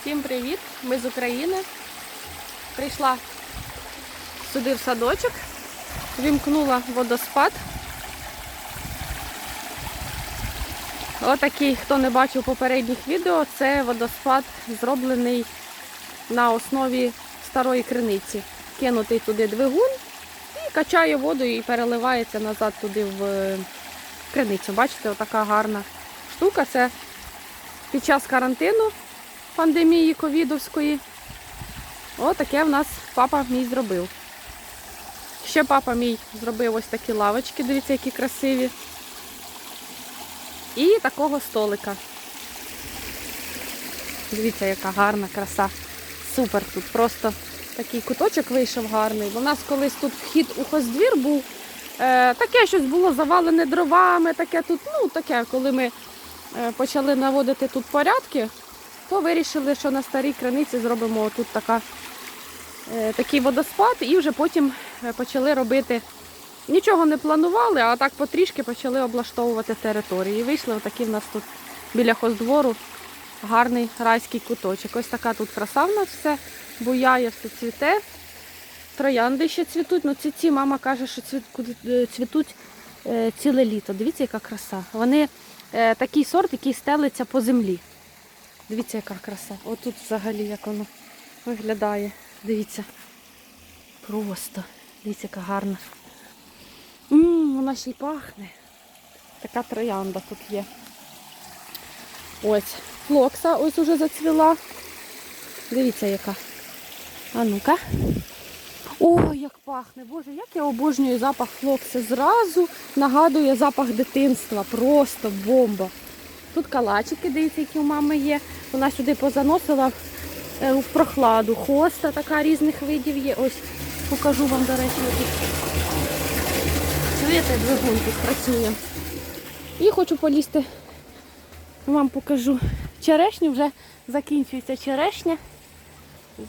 Всім привіт! Ми з України. Прийшла сюди в садочок, вімкнула водоспад. Отакий, хто не бачив попередніх відео, це водоспад зроблений на основі старої криниці. Кинутий туди двигун і качає воду і переливається назад туди в е, криницю. Бачите, отака гарна штука. Це під час карантину пандемії ковідовської. Отаке в нас папа мій зробив. Ще папа мій зробив ось такі лавочки, дивіться, які красиві. І такого столика. Дивіться, яка гарна краса. Супер тут. Просто такий куточок вийшов гарний. У нас колись тут вхід у хоздвір був. Е, таке щось було завалене дровами, таке тут, ну таке, коли ми е, почали наводити тут порядки, то вирішили, що на старій криниці зробимо тут така, е, такий водоспад і вже потім е, почали робити. Нічого не планували, а так потрішки почали облаштовувати території. І вийшли отакі в нас тут біля хоздвору гарний райський куточок. Ось така тут краса в нас все буяє, все цвіте. Троянди ще цвітуть. Ну ці, ці мама каже, що е, цвітуть ціле літо. Дивіться, яка краса. Вони такий сорт, який стелиться по землі. Дивіться, яка краса. Отут взагалі як воно виглядає. Дивіться. Просто. Дивіться, яка гарна. Ммм, вона ще й пахне. Така троянда тут є. Ось. Флокса ось уже зацвіла. Дивіться, яка. А ну-ка. Ой, як пахне. Боже, як я обожнюю запах флокси. Зразу нагадує запах дитинства. Просто бомба. Тут калачики, дивіться, які у мами є. Вона сюди позаносила е, в прохладу. Хоста така різних видів є. Ось покажу вам, до речі. Чуєте, двигун тут працює. І хочу полізти, вам покажу. Черешню вже закінчується черешня.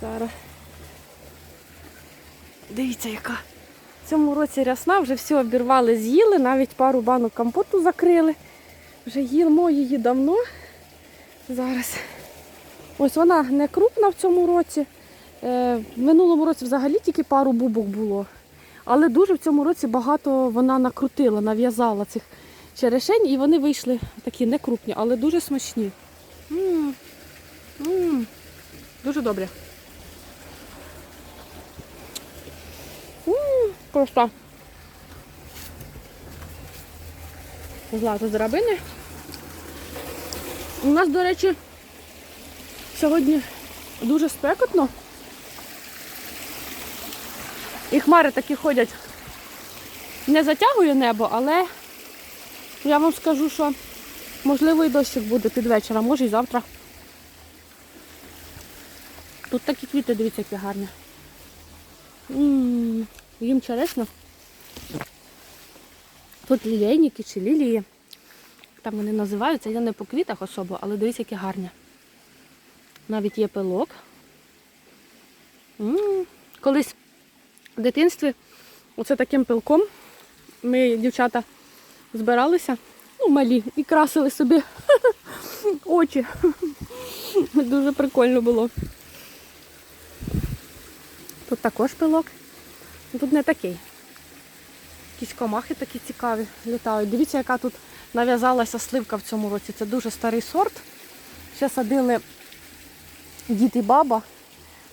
Зараз. Дивіться, яка. В цьому році рясна, вже все обірвали, з'їли, навіть пару банок компоту закрили. Вже їмо її давно. Зараз. Ось вона не крупна в цьому році. Е, В минулому році взагалі тільки пару бубок було. Але дуже в цьому році багато вона накрутила, нав'язала цих черешень, і вони вийшли такі не крупні, але дуже смачні. М, м, Дуже добре. Просто. Злазу з драбини. У нас, до речі, сьогодні дуже спекотно. І хмари такі ходять. Не затягує небо, але я вам скажу, що можливо і дощик буде під вечір, а може і завтра. Тут такі квіти, дивіться, які гарні. Їм черешню. Тут лілейники чи лілії. Там вони називаються, я не по квітах особо, але дивіться, які гарні. Навіть є пилок. М, Колись в дитинстві оце таким пилком ми, дівчата, збиралися, ну, малі, і красили собі очі. Дуже прикольно було. Тут також пилок. Тут не такий. Якісь комахи такі цікаві літають. Дивіться, яка тут нав'язалася сливка в цьому році. Це дуже старий сорт. Ще садили дід і баба.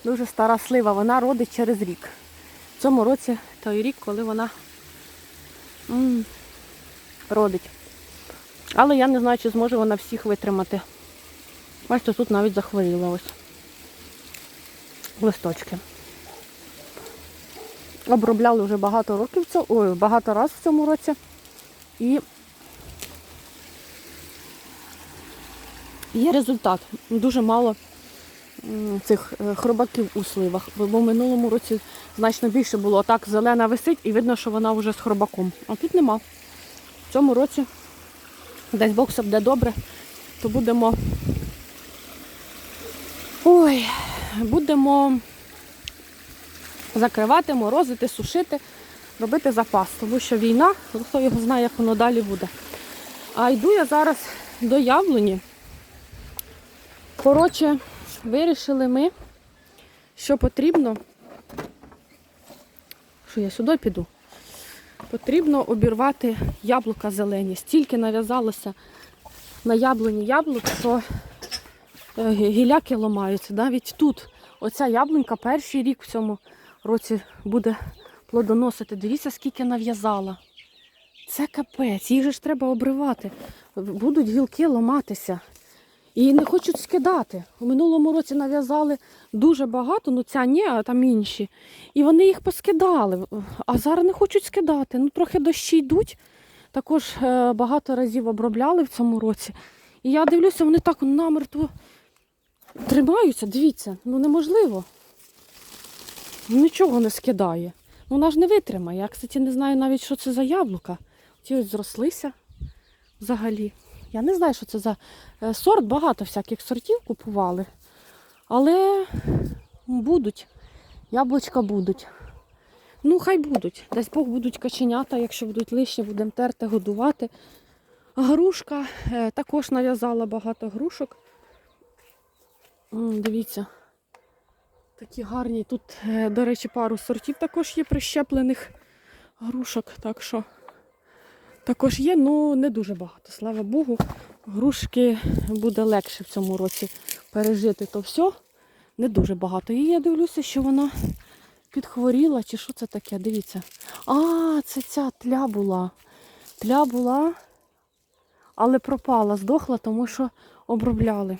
Дуже стара слива, вона родить через рік. В цьому році той рік, коли вона м, родить. Але я не знаю, чи зможе вона всіх витримати. Бачите, тут навіть захворіла ось. Листочки. Обробляли вже багато років, ой, багато разів в цьому році. І є результат. Дуже мало цих е, хробаків у сливах. Бо в минулому році значно більше було. Так, зелена висить і видно, що вона вже з хробаком. А тут нема. В цьому році, десь Бог буде добре, то будемо. Ой, будемо закривати, морозити, сушити, робити запас, тому що війна, хто його знає, як воно далі буде. А йду я зараз до яблуні. Коротше, Вирішили ми, що потрібно. Що я сюди піду? Потрібно обірвати яблука зелені. Стільки нав'язалося на яблуні яблук, що е, гіляки ламаються. Навіть тут оця яблунька перший рік в цьому році буде плодоносити. Дивіться, скільки нав'язала. Це капець, їх же ж треба обривати. Будуть гілки ламатися. І не хочуть скидати. У минулому році нав'язали дуже багато, ну ця ні, а там інші. І вони їх поскидали. А зараз не хочуть скидати. Ну, трохи дощі йдуть. Також е, багато разів обробляли в цьому році. І я дивлюся, вони так намертво тримаються. Дивіться, ну неможливо. Нічого не скидає. Ну, вона ж не витримає. Я, кстати, не знаю навіть, що це за яблука. Ті ось зрослися взагалі. Я не знаю, що це за е, сорт, багато всяких сортів купували. Але будуть. Яблучка будуть. Ну, хай будуть. Десь Бог будуть каченята, якщо будуть лишні, будемо терти, годувати. Грушка е, також нав'язала багато грушок. Дивіться. Такі гарні. Тут, е, до речі, пару сортів також є прищеплених грушок. Так що також є, але не дуже багато. Слава Богу, грушки буде легше в цьому році пережити то все. Не дуже багато. І я дивлюся, що вона підхворіла, чи що це таке, дивіться. А, це ця тля була. Тля була, але пропала, здохла, тому що обробляли.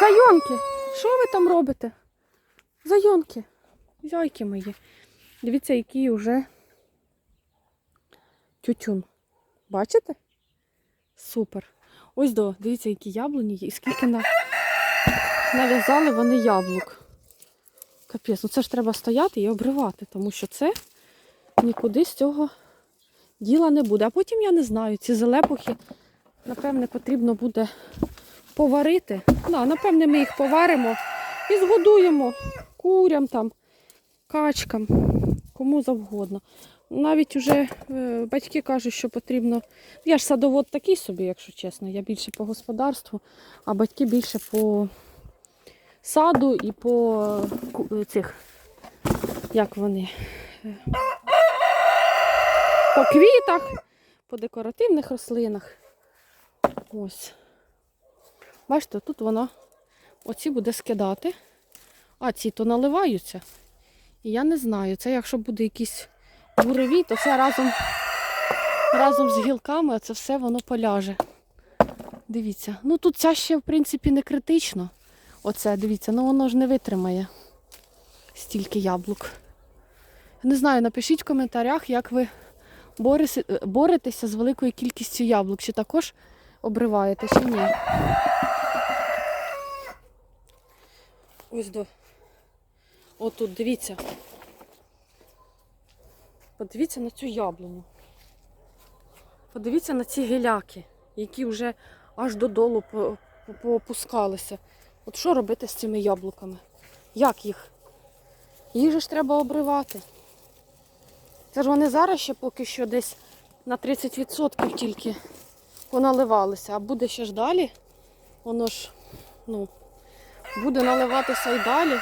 Зайонки, що ви там робите? Зайонки, зайки мої. Дивіться, який вже тютюн. Бачите? Супер. Ось до, дивіться, які яблуні є. І скільки на... нав'язали вони яблук. Капець, ну це ж треба стояти і обривати, тому що це нікуди з цього діла не буде. А потім я не знаю, ці залепухи, напевне, потрібно буде поварити. Да, напевне, ми їх поваримо і згодуємо курям там, качкам, кому завгодно. Навіть вже е, батьки кажуть, що потрібно. Я ж садовод такий собі, якщо чесно. Я більше по господарству, а батьки більше по саду і по ку- цих, як вони, е, по квітах, по декоративних рослинах. Ось. Бачите, тут вона оці буде скидати, а ці то наливаються. І я не знаю, це якщо буде якийсь буревій, то це разом, разом з гілками це все воно поляже. Дивіться. Ну тут ця ще, в принципі, не критично. Оце, дивіться, ну воно ж не витримає стільки яблук. Не знаю, напишіть в коментарях, як ви боретеся з великою кількістю яблук. Чи також обриваєте, чи ні. Ось до. Отут, дивіться. Подивіться на цю яблуню. Подивіться на ці гіляки, які вже аж додолу по- по- поопускалися. От що робити з цими яблуками? Як їх? Їх же ж треба обривати. Це ж вони зараз ще поки що десь на 30% тільки поналивалися, а буде ще ж далі. Воно ж, ну, буде наливатися і далі.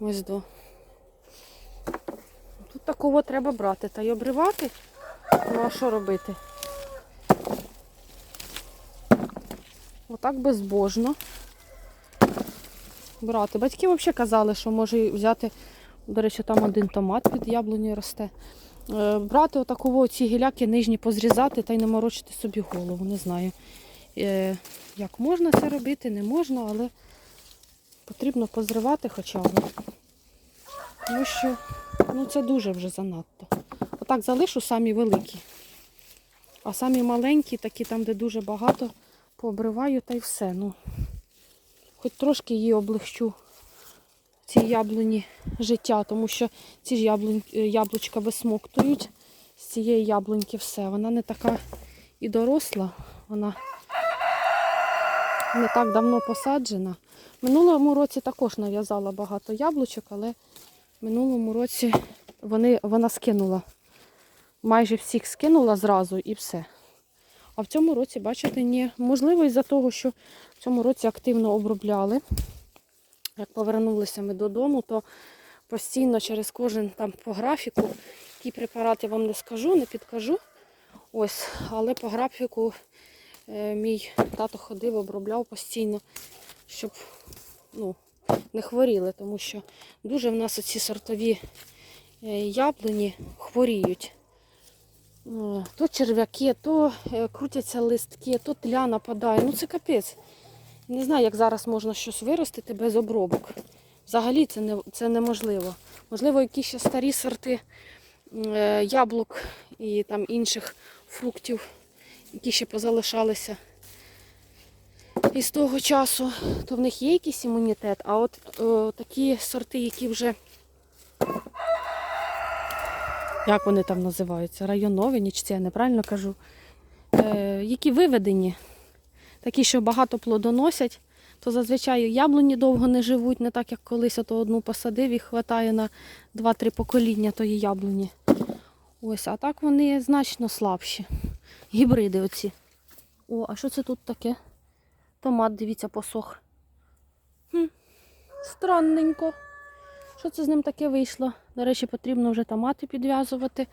Ось до. Такого треба брати та й обривати. Ну а що робити? Отак безбожно. Брати. Батьки взагалі казали, що може взяти, до речі, там один томат під яблунею росте. Е, Брати отаково ці гіляки нижні позрізати та й не морочити собі голову. Не знаю, е, як можна це робити, не можна, але потрібно позривати хоча б. Тому що ну, це дуже вже занадто. Отак залишу самі великі. А самі маленькі, такі там, де дуже багато, пообриваю та й все. Ну, хоч трошки її облегчу цій яблуні життя, тому що ці ж яблунь, е, яблучка висмоктують з цієї яблуньки все. Вона не така і доросла, вона не так давно посаджена. Минулому році також нав'язала багато яблучок, але минулому році вони, вона скинула. Майже всіх скинула зразу і все. А в цьому році, бачите, ні. Можливо, із-за того, що в цьому році активно обробляли. Як повернулися ми додому, то постійно через кожен там по графіку, який препарат я вам не скажу, не підкажу. Ось, але по графіку е, мій тато ходив, обробляв постійно, щоб ну, не хворіли, тому що дуже в нас оці сортові е, яблуні хворіють. Е, То черв'яки, то е, крутяться листки, то тля нападає. Ну це капець. Не знаю, як зараз можна щось виростити без обробок. Взагалі це, не, це неможливо. Можливо, якісь ще старі сорти яблук і там інших фруктів, які ще позалишалися із того часу, то в них є якийсь імунітет, а от е, такі сорти, які вже, як вони там називаються, районові, це я неправильно кажу, е, які виведені, такі, що багато плодоносять, то зазвичай яблуні довго не живуть, не так як колись, а то одну посадив і хватає на 2-3 покоління тої яблуні. Ось, а так вони значно слабші. Гібриди оці. О, а що це тут таке? Томат, дивіться, посох. Хм, странненько. Що це з ним таке вийшло? До речі, потрібно вже томати підв'язувати.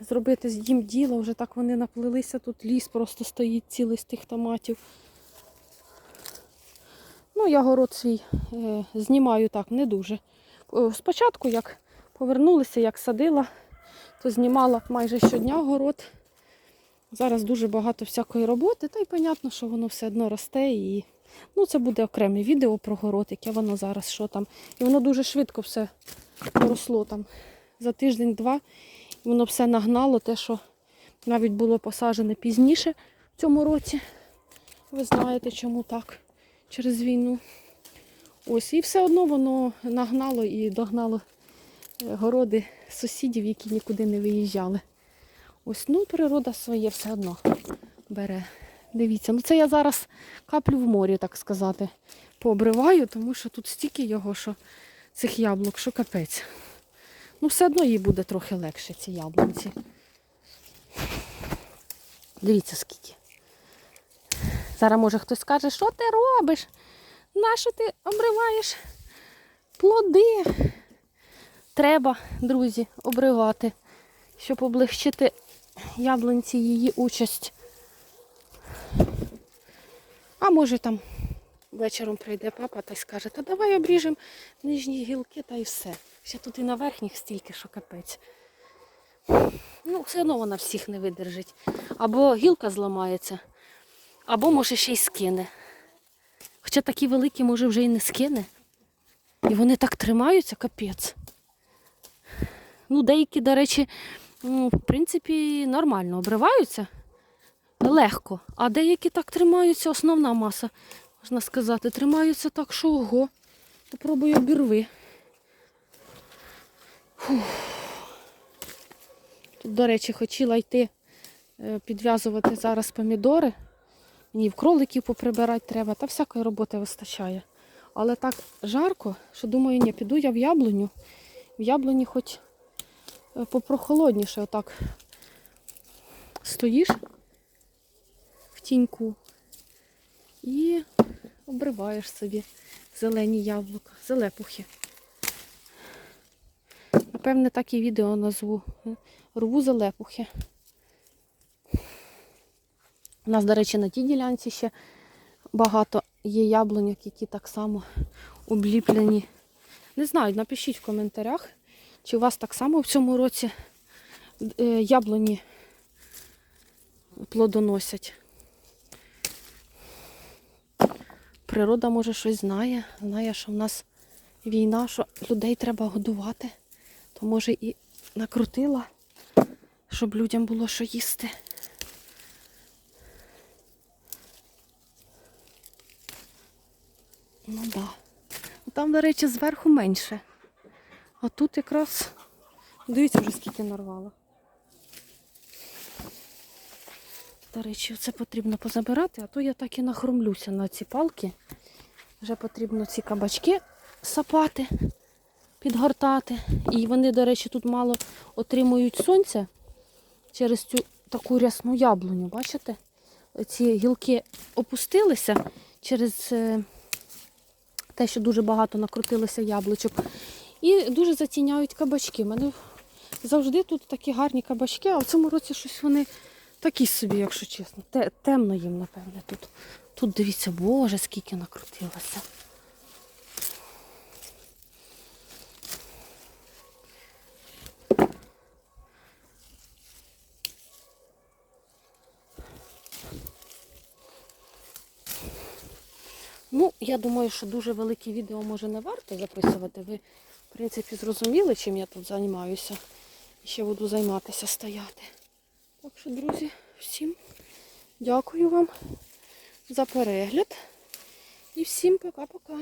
Зробити з їм діло, вже так вони наплилися, тут ліс просто стоїть цілий з тих томатів. Ну, я город свій е, знімаю так, не дуже. Спочатку, як повернулися, як садила, то знімала майже щодня город. Зараз дуже багато всякої роботи, та й понятно, що воно все одно росте. І ну, це буде окреме відео про город, яке воно зараз, що там. І воно дуже швидко все поросло там. За тиждень-два воно все нагнало, те, що навіть було посаджене пізніше в цьому році. Ви знаєте, чому так, через війну. Ось, і все одно воно нагнало і догнало е, городи сусідів, які нікуди не виїжджали. Ось, ну, природа своє все одно бере. Дивіться, ну це я зараз каплю в морі, так сказати, пообриваю, тому що тут стільки його, що цих яблук, що капець. Ну, все одно їй буде трохи легше, ці яблунці. Дивіться скільки. Зараз може хтось скаже, що ти робиш? Нащо ти обриваєш плоди? Треба, друзі, обривати, щоб облегчити яблунці її участь. А може там вечором прийде папа та й скаже, та давай обріжемо нижні гілки та й все. Ще тут і на верхніх стільки, що капець. Ну, все одно вона всіх не видержить. Або гілка зламається, або може ще й скине. Хоча такі великі, може, вже й не скине. І вони так тримаються, капець. Ну, деякі, до речі, в принципі, нормально обриваються легко. А деякі так тримаються, основна маса, можна сказати, тримаються так, що ого. Попробуй обірви. Фух. Тут, до речі, хотіла йти е, підв'язувати зараз помідори. Мені в кроликів поприбирати треба, та всякої роботи вистачає. Але так жарко, що думаю, ні, піду я в яблуню. В яблуні хоч попрохолодніше отак стоїш в тіньку і обриваєш собі зелені яблука, зелепухи. Напевне, так і відео назву. Рву зелепухи. У нас, до речі, на тій ділянці ще багато є яблуньок, які так само обліплені. Не знаю, напишіть в коментарях, чи у вас так само в цьому році е, яблуні плодоносять. Природа, може, щось знає. Знає, що в нас війна, що людей треба годувати, то може і накрутила, щоб людям було що їсти. Ну так. Да. Там, до речі, зверху менше. А тут якраз, дивіться вже скільки нарвало. До речі, це потрібно позабирати, а то я так і нахромлюся на ці палки. Вже потрібно ці кабачки сапати, підгортати. І вони, до речі, тут мало отримують сонця через цю таку рясну яблуню, бачите? Ці гілки опустилися через е, те, що дуже багато накрутилося яблучок. І дуже затіняють кабачки. У мене завжди тут такі гарні кабачки, а в цьому році щось вони такі собі, якщо чесно. Темно їм, напевне, тут. Тут дивіться, боже, скільки накрутилося. Ну, я думаю, що дуже велике відео може не варто записувати. Ви, в принципі, зрозуміли, чим я тут займаюся. І ще буду займатися стояти. Так що, друзі, всім дякую вам за перегляд. І всім пока-пока.